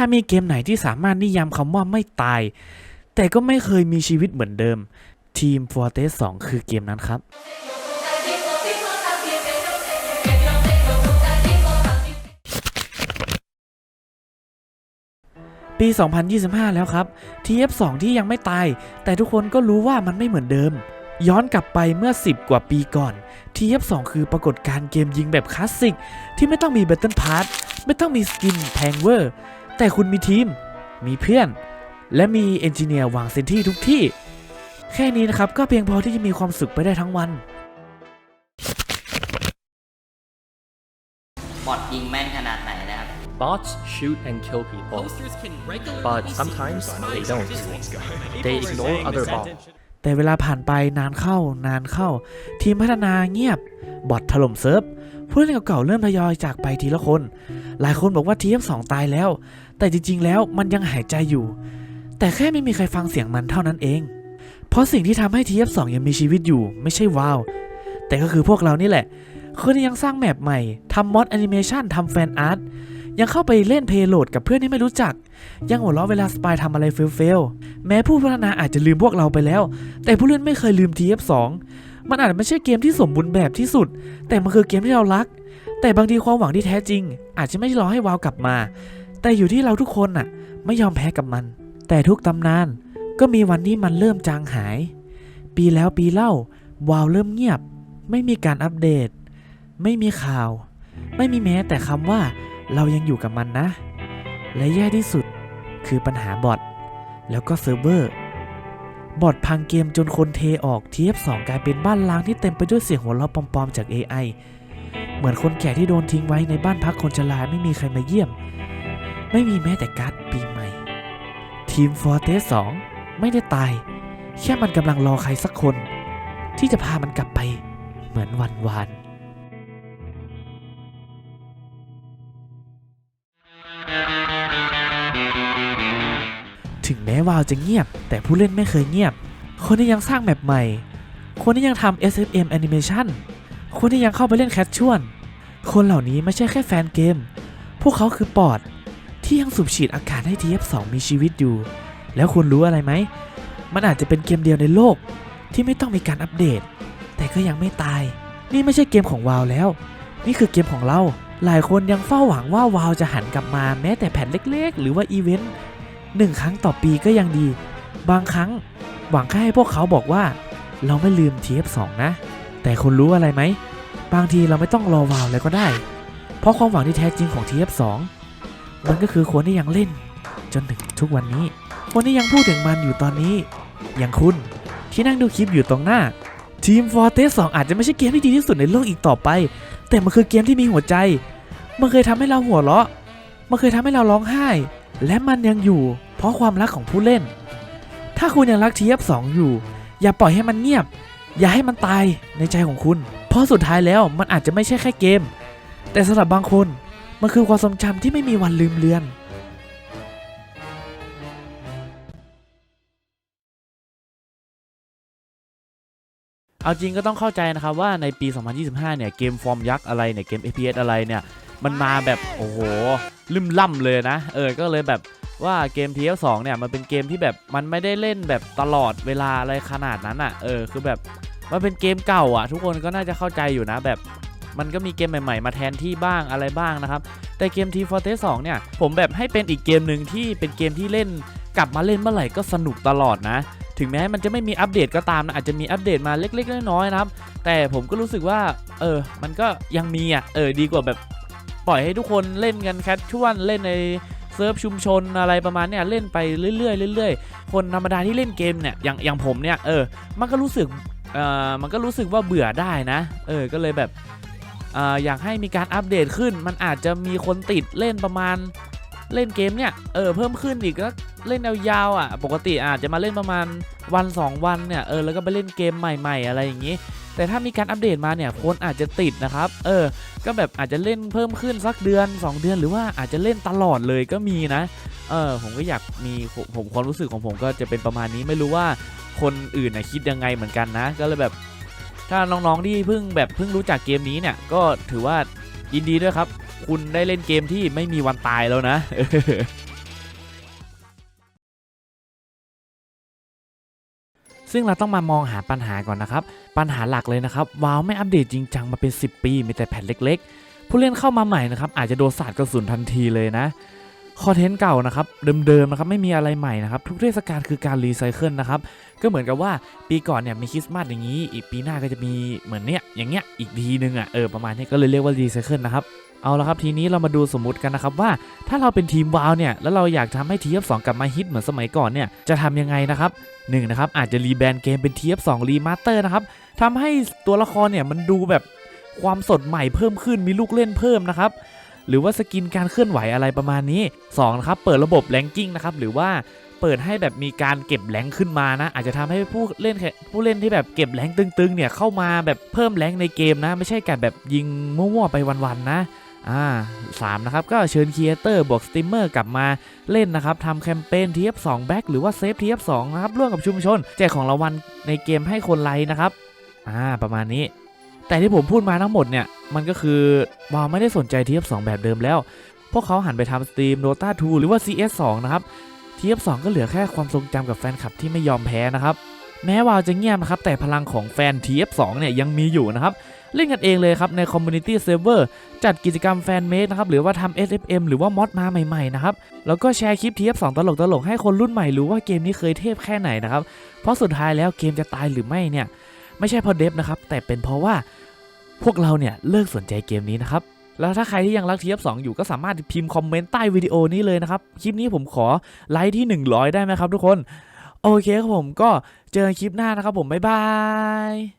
ถ้ามีเกมไหนที่สามารถนิยามคำว่าไม่ตาย แต่ก็ไม่เคยมีชีวิตเหมือนเดิม ทีม Fortress 2 คือเกมนั้นครับปี 2025 แล้วครับ TF2 ที่ยังไม่ตาย แต่ทุกคนก็รู้ว่ามันไม่เหมือนเดิม ย้อนกลับไปเมื่อ 10 กว่าปีก่อน TF2 คือปรากฏการณ์เกมยิงแบบคลาสสิก ที่ไม่ต้องมี Battle Pass ไม่ต้องมีสกินแพงเวอร์ แต่คุณมีทีม มีเพื่อน และมีเอนจิเนียร์วางเซนที่ทุกที่ แค่นี้นะครับก็เพียงพอที่จะมีความสุขไปได้ทั้งวัน บอดยิงแม่นขนาดไหนนะครับ Bots shoot and kill people, Posters can regularly but be seen sometimes whose they minds are don't. distant. They People ignore saying other this bots. attention. แต่เวลาผ่านไปนานเข้านานเข้า ทีมพัฒนาเงียบ บอทถล่มเซิร์ฟผู้เล่นเก่าๆเริ่มทยอยจากไปทีละคน หลายคนบอกว่า TF2 ตายแล้ว แต่จริงๆ แล้วมันยังหายใจอยู่ แต่แค่ไม่มีใครฟังเสียงมันเท่านั้นเอง เพราะสิ่งที่ทำให้ TF2 ยังมีชีวิตอยู่ไม่ใช่ว้าว แต่ก็คือพวกเรานี่แหละคนที่ยังสร้างแมปใหม่ทำมอดแอนิเมชันทำแฟนอาร์ตยังเข้าไปเล่นเพย์โหลดกับเพื่อนที่ไม่รู้จัก ยังหัวเราะเวลาสปายทำอะไรเฟลๆแม้ผู้พัฒนาอาจจะลืมพวกเราไปแล้ว แต่ผู้เล่นไม่เคยลืม TF2 มันอาจไม่ใช่เกมที่สมบูรณ์แบบที่สุด แต่มันคือเกมที่เรารัก แต่บางทีความหวังที่แท้จริง อาจจะไม่รอให้วาวกลับมา แต่อยู่ที่เราทุกคนน่ะ ไม่ยอมแพ้กับมัน แต่ทุกตำนานก็มีวันที่มันเริ่มจางหาย ปีแล้วปีเล่าวาวเริ่มเงียบ ไม่มีการอัปเดต ไม่มีข่าว ไม่มีแม้แต่คำว่าเรายังอยู่กับมันนะ และแย่ที่สุดคือปัญหาบอทแล้วก็เซิร์ฟเวอร์บอทพังเกมจนคนเทออก TF2 กลายเป็นบ้านล้างที่เต็มไปด้วยเสียงหัวเราะปลอมๆจาก AI เหมือนคนแก่ที่โดนทิ้งไว้ในบ้านพักคนชราไม่มีใครมาเยี่ยม ไม่มีแม้แต่การ์ดปีใหม่ ทีม Fortress 2ไม่ได้ตาย แค่มันกำลังรอใครสักคน ที่จะพามันกลับไปเหมือนวันวานถึงแม้วาวจะเงียบ แต่ผู้เล่นไม่เคยเงียบ คนที่ยังสร้างแมปใหม่ คนที่ยังทำ SFM Animation คนที่ยังเข้าไปเล่นแคชชวลคนเหล่านี้ไม่ใช่แค่แฟนเกม พวกเขาคือปอด ที่ยังสูบฉีดอากาศให้ TF2 มีชีวิตอยู่ แล้วคุณรู้อะไรไหม มันอาจจะเป็นเกมเดียวในโลก ที่ไม่ต้องมีการอัปเดต แต่ก็ยังไม่ตาย นี่ไม่ใช่เกมของวาวแล้ว นี่คือเกมของเรา หลายคนยังเฝ้าหวังว่าวาวจะหันกลับมาแม้แต่แผ่นเล็กๆ หรือว่าอีเวนต์หนึ่งครั้งต่อปีก็ยังดี บางครั้งหวังแค่ให้พวกเขาบอกว่า เราไม่ลืม TF2 นะ แต่คุณรู้อะไรไหม บางทีเราไม่ต้องรอวาวแล้วก็ได้ เพราะความหวังที่แท้จริงของ TF2 มันก็คือคนที่ยังเล่น จนถึงทุกวันนี้ คนที่ยังพูดถึงมันอยู่ตอนนี้ อย่างคุณที่นั่งดูคลิปอยู่ตรงหน้าทีม Fortress 2 อาจจะไม่ใช่เกมที่ดีที่สุดในโลกอีกต่อไป แต่มันคือเกมที่มีหัวใจ มันเคยทำให้เราหัวเราะ มันเคยทำให้เราร้องไห้ และมันยังอยู่ เพราะความรักของผู้เล่น ถ้าคุณยังรัก TF2 อยู่ อย่าปล่อยให้มันเงียบ อย่าให้มันตายในใจของคุณ เพราะสุดท้ายแล้วมันอาจจะไม่ใช่แค่เกม แต่สำหรับบางคน มันคือความทรงจำที่ไม่มีวันลืมเลือนเอาจริงก็ต้องเข้าใจนะครับว่าในปี 2025 เนี่ย เกมฟอร์มยักษ์อะไรเนี่ย เกม FPS อะไรเนี่ย มันมาแบบโอ้โหลืมล่ำเลยนะ เออ ก็เลยแบบว่าเกม TF2 เนี่ย มันเป็นเกมที่แบบมันไม่ได้เล่นแบบตลอดเวลาอะไรขนาดนั้นอะ เออ คือแบบมันเป็นเกมเก่าอะ ทุกคนก็น่าจะเข้าใจอยู่นะแบบ มันก็มีเกมใหม่ๆ มาแทนที่บ้างอะไรบ้างนะครับ แต่เกม Team Fortress 2 เนี่ย ผมแบบให้เป็นอีกเกมหนึ่งที่เป็นเกมที่เล่นกลับมาเล่นเมื่อไหร่ก็สนุกตลอดนะ ถึงแม้มันจะไม่มีอัปเดตก็ตามนะอาจจะมีอัปเดตมาเล็กๆน้อยๆนะครับ แต่ผมก็รู้สึกว่า เออ มันก็ยังมีอะเออดีกว่าแบบปล่อยให้ทุกคนเล่นกันแคชชวลเล่นในเซิร์ฟชุมชนอะไรประมาณเนี้ยเล่นไปเรื่อยๆเรื่อยๆ คนธรรมดาที่เล่นเกมเนี่ยอย่างอย่างผมเนี่ยเออมันก็รู้สึกเออมันก็รู้สึกว่าเบื่อได้นะ เออก็เลยแบบ อยากให้มีการอัปเดตขึ้น มันอาจจะมีคนติดเล่นประมาณเล่นเกมเนี่ยเออเพิ่มขึ้นอีกก็เล่นยาวๆอะ ปกติอาจจะมาเล่นประมาณวัน 2 วันเนี่ยเออแล้วก็ไปเล่นเกมใหม่ ๆ อะไรอย่างงี้ แต่ถ้ามีการอัปเดตมาเนี่ยคนอาจจะติดนะครับเออก็แบบอาจจะเล่นเพิ่มขึ้นสักเดือน 2 เดือน หรือว่าอาจจะเล่นตลอดเลยก็มีนะเออผมก็อยากมีผมผมความรู้สึกของผมก็จะเป็นประมาณนี้ไม่รู้ว่าคนอื่นนะคิดยังไงเหมือนกันนะ ก็เลยแบบ ถ้าน้องๆที่เพิ่งแบบเพิ่งรู้จักเกมนี้เนี่ยก็ถือว่ายินดีด้วยครับ คุณได้เล่นเกมที่ไม่มีวันตายแล้วนะซึ่งเราต้องมามองหาปัญหาก่อนนะครับ ปัญหาหลักเลยนะครับว้าวไม่อัปเดตจริงจังมาเป็น 10 ปี มีแต่แผ่นเล็ก ๆ ผู้เล่นเข้ามาใหม่นะครับอาจจะโดนสาดกระสุนทันทีเลยนะ คอนเทนต์เก่านะครับเดิมๆนะครับไม่มีอะไรใหม่นะครับทุกเทศกาลคือการรีไซเคิลนะครับก็เหมือนกับว่าปีก่อนเนี่ยมีคริสต์มาสอย่างนี้อีกปีหน้าก็จะมีเหมือนเนี้ยอย่างเงี้ยอีกทีนึงอะเออประมาณนี้ก็เลยเรียกว่ารีไซเคิลนะครับเอาละครับทีนี้เรามาดูสมมติกันนะครับว่าถ้าเราเป็นทีมวาวเนี่ยแล้วเราอยากทำให้ทีฟสองกลับมาฮิตเหมือนสมัยก่อนเนี่ยจะทำยังไงนะครับหนึ่งนะครับอาจจะรีแบรนด์เกมเป็นทีฟสองรีมาสเตอร์นะครับทำให้ตัวละครเนี่ยมันดูแบบความสดใหม่เพิ่มขึ้นมีลูกเล่นเพิ่มนะครับ หรือว่าสกินการเคลื่อนไหวอะไรประมาณนี้2นะครับเปิดระบบแรงกิ้งนะครับหรือว่าเปิดให้แบบมีการเก็บแรงขึ้นมานะ อาจจะทำให้ผู้เล่นผู้เล่นที่แบบเก็บแรงตึงๆ เนี่ยเข้ามาแบบเพิ่มแรงในเกมนะ ไม่ใช่แค่แบบยิงมั่วๆไปวันๆนะอ่าสามนะครับ ก็เชิญครีเอเตอร์บวกสตรีมเมอร์กลับมาเล่นนะครับทำแคมเปญ TF2 แบ็กหรือว่าเซฟ TF2 นะครับ ร่วมกับชุมชน แจกของรางวัลในเกมให้คนไลค์นะครับ อ่า ประมาณนี้ แต่ที่ผมพูดมาทั้งหมดเนี่ย มันก็คือวาวไม่ได้สนใจ TF2 แบบเดิมแล้ว พวกเขาหันไปทำสตรีม Dota 2 หรือว่า CS2 นะครับ TF2 ก็เหลือแค่ความทรงจำกับแฟนคลับที่ไม่ยอมแพ้นะครับ แม้วาวจะเงียบนะครับ แต่พลังของแฟน TF2 เนี่ยยังมีอยู่นะครับ เล่นกันเองเลยครับใน Community Server จัดกิจกรรมแฟนเมดนะครับ หรือว่าทำ SFM หรือว่ามอดมาใหม่ๆนะครับ แล้วก็แชร์คลิป TF2 ตลกๆ ให้คนรุ่นใหม่รู้ว่าเกมนี้เคยเทพแค่ไหนนะครับ เพราะสุดท้ายแล้วเกมจะตายหรือไม่เนี่ย ไม่ใช่เพราะเดฟนะครับแต่เป็นเพราะว่าพวกเราเนี่ยเลิกสนใจเกมนี้นะครับแล้วถ้าใครที่ยังรักทีฟสอยู่ก็สามารถพิมพ์คอมเมนต์ใต้วิดีโอนี้เลยนะครับ คลิปนี้ผมขอไลค์ที่ 100 ได้ไหมครับทุกคน โอเคครับผมก็เจอกันคลิปหน้านะครับผม บ๊ายบาย